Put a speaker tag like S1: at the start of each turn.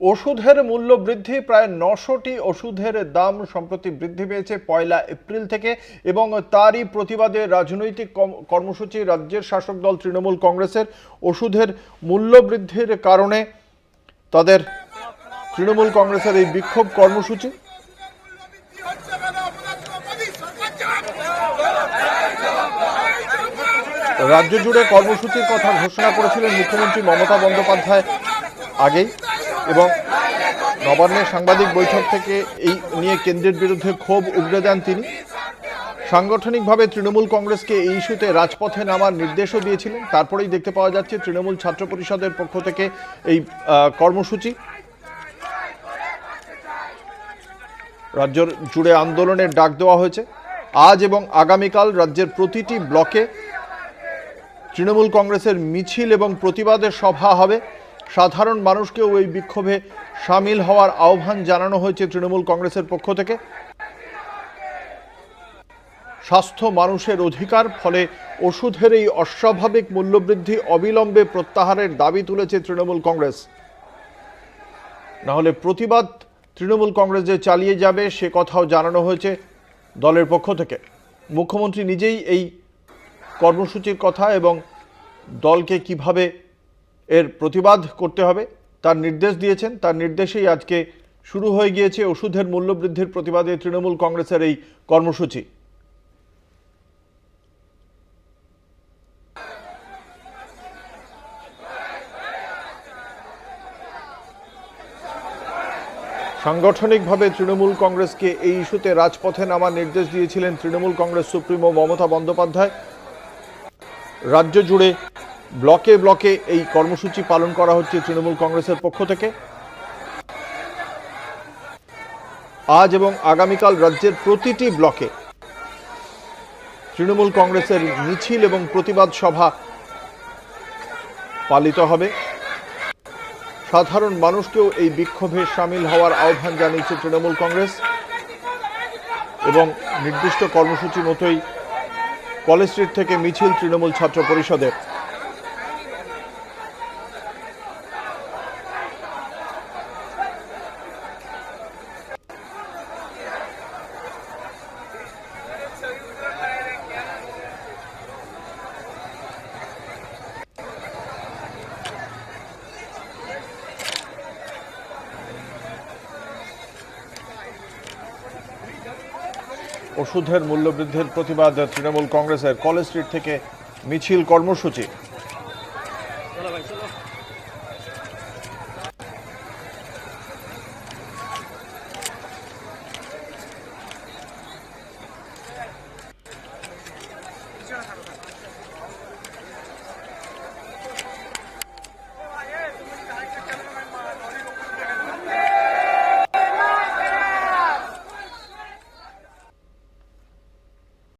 S1: ওষুধের মূল্য বৃদ্ধি, প্রায় নশোটি ওষুধের দাম সম্প্রতি বৃদ্ধি পেয়েছে পয়লা এপ্রিল থেকে এবং তারই প্রতিবাদে রাজনৈতিক কর্মসূচি রাজ্যের শাসক দল তৃণমূল কংগ্রেসের ওষুধের মূল্য বৃদ্ধির কারণে তাদের তৃণমূল কংগ্রেসের এই বিক্ষোভ কর্মসূচি। রাজ্য জুড়ে কর্মসূচির কথা ঘোষণা করেছিলেন মুখ্যমন্ত্রী মমতা বন্দ্যোপাধ্যায় আগেই। এবং নবান্নের সাংবাদিক বৈঠক থেকে এই নিয়ে কেন্দ্রের বিরুদ্ধে ক্ষোভ উগড়ে দেন তিনি। সাংগঠনিকভাবে তৃণমূল কংগ্রেসকে এই ইস্যুতে রাজপথে নামার নির্দেশও দিয়েছিলেন। তারপরেই দেখতে পাওয়া যাচ্ছে তৃণমূল ছাত্র পরিষদের পক্ষ থেকে এই কর্মসূচি। রাজ্য জুড়ে আন্দোলনের ডাক দেওয়া হয়েছে। আজ এবং আগামীকাল রাজ্যের প্রতিটি ব্লকে তৃণমূল কংগ্রেসের মিছিল এবং প্রতিবাদের সভা হবে। সাধারণ মানুষকেও এই বিক্ষোভে সামিল হওয়ার আহ্বান জানানো হয়েছে তৃণমূল কংগ্রেসের পক্ষ থেকে। স্বাস্থ্য মানুষের অধিকার, ফলে ওষুধের এই অস্বাভাবিক মূল্যবৃদ্ধি অবিলম্বে প্রত্যাহারের দাবি তুলেছে তৃণমূল কংগ্রেস। নাহলে প্রতিবাদ তৃণমূল কংগ্রেস যে চালিয়ে যাবে, সে কথাও জানানো হয়েছে দলের পক্ষ থেকে। মুখ্যমন্ত্রী নিজেই এই কর্মসূচির কথা এবং দলকে কীভাবে এর প্রতিবাদ করতে হবে। তার নির্দেশ দিয়েছেন। তার নির্দেশেই আজকে শুরু হয়ে গিয়েছে ওষুধের মূল্যবৃদ্ধির প্রতিবাদে তৃণমূল কংগ্রেসের এই কর্মসূচি। সাংগঠনিকভাবে তৃণমূল কংগ্রেসকে এই ইস্যুতে রাজপথে নামার নির্দেশ দিয়েছিলেন তৃণমূল কংগ্রেস সুপ্রিমো মমতা বন্দ্যোপাধ্যায়। রাজ্য জুড়ে ব্লকে ব্লকে এই কর্মসূচি পালন করা হচ্ছে তৃণমূল কংগ্রেসের পক্ষ থেকে। আজ এবং আগামীকাল রাজ্যের প্রতিটি ব্লকে তৃণমূল কংগ্রেসের মিছিল এবং প্রতিবাদ সভা পালিত হবে। সাধারণ মানুষকেও এই বিক্ষোভে সামিল হওয়ার আহ্বান জানিয়েছে তৃণমূল কংগ্রেস এবং নির্দিষ্ট কর্মসূচি মতোই কলেজ স্ট্রিট থেকে মিছিল তৃণমূল ছাত্র পরিষদের। ওষুধের মূল্যবৃদ্ধির প্রতিবাদ তৃণমূল কংগ্রেসের কলেজ স্ট্রিট থেকে মিছিল কর্মসূচি।